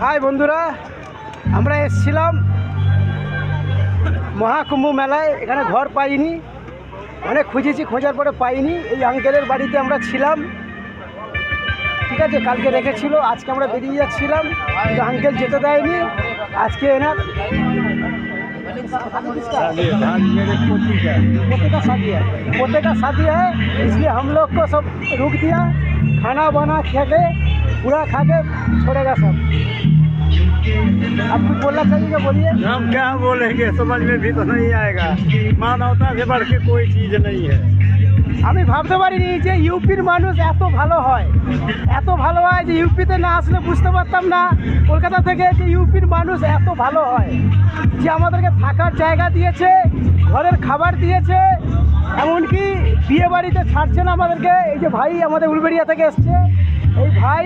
High বন্ধুরা আমরা এসেছিলাম মহাকুম্ভ মেলায় এখানে ঘর পাইনি অনেক খুঁজেছি খোঁজার পরে পাইনি এই আঙ্কেলের বাড়িতে আমরা ছিলাম ঠিক আছে কালকে রেখেছিল আজকে আমরা বেরিয়ে যাচ্ছিলাম কিন্তু আঙ্কেল যেতে দেয়নি আজকে এনার पोते का शादी है पोते का शादी है इसलिए हम लोग को सब रुक दिया खाना बना खा के पूरा खा के छोड़ेगा सब आप कुछ बोलना चाहिए बोलिए हम क्या बोलेंगे समझ में भी तो नहीं आएगा मानवता से बढ़ के कोई चीज नहीं है আমি ভাবতে পারিনি যে ইউপির মানুষ এত ভালো হয় এত ভালো হয় যে ইউপিতে না আসলে বুঝতে পারতাম না কলকাতা থেকে যে ইউপির মানুষ এত ভালো হয় যে আমাদেরকে থাকার জায়গা দিয়েছে ঘরের খাবার দিয়েছে এমনকি বিয়ে বাড়িতে ছাড়ছে না আমাদেরকে এই যে ভাই আমাদের উলবেড়িয়া থেকে এসছে এই ভাই,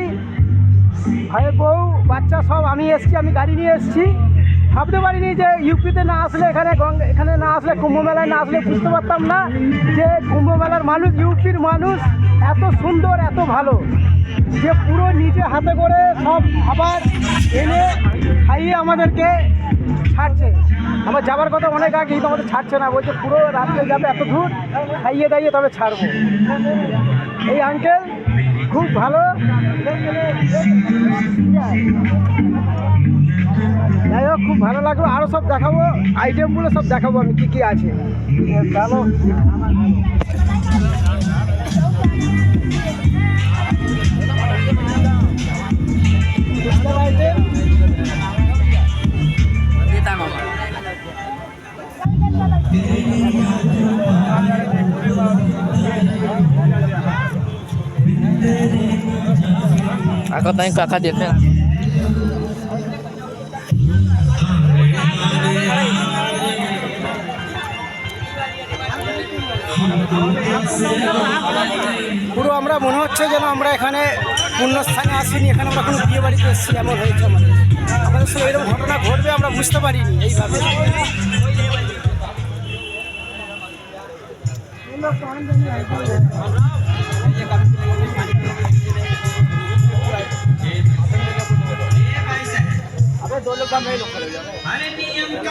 ভাইয়ের বউ, বাচ্চা সব আমি এসছি, আমি গাড়ি নিয়ে এসছি। ভাবতে পারিনি যে ইউপিতে না আসলে এখানে এখানে না আসলে কুম্ভ মেলায় না আসলে বুঝতে পারতাম না যে কুম্ভ মেলার মানুষ, ইউপির মানুষ এত সুন্দর, এত ভালো। যে পুরো নিজে হাতে করে সব খাবার এনে খাইয়ে আমাদেরকে ছাড়ছে। আমার যাবার কথা অনেক আগে, কিন্তু আমাদের ছাড়ছে না। বলছে পুরো রাত্রে যাবে এত দূর, খাইয়ে দাইয়ে তবে ছাড়বো। এই আঙ্কেল খুব ভালো। যাই হোক, খুব ভালো লাগল। আরও সব দেখাবো। আইটেমগুলো সব দেখাবো আমি, কী কী আছে। ভালো Tanya kakak dia kan. পুরো আমরা মনে হচ্ছে যেন আমরা এখানে পুণ্যস্থানে আসিনি, এখানে আমরা কোনো বিয়ে বাড়িতে এসেছি এমন হয়েছে আমাদের আমাদের এরকম ঘটনা ঘটবে, আমরা বুঝতে পারিনি এইভাবে अबे हम लोग का नहीं लोग खड़े हो जाओ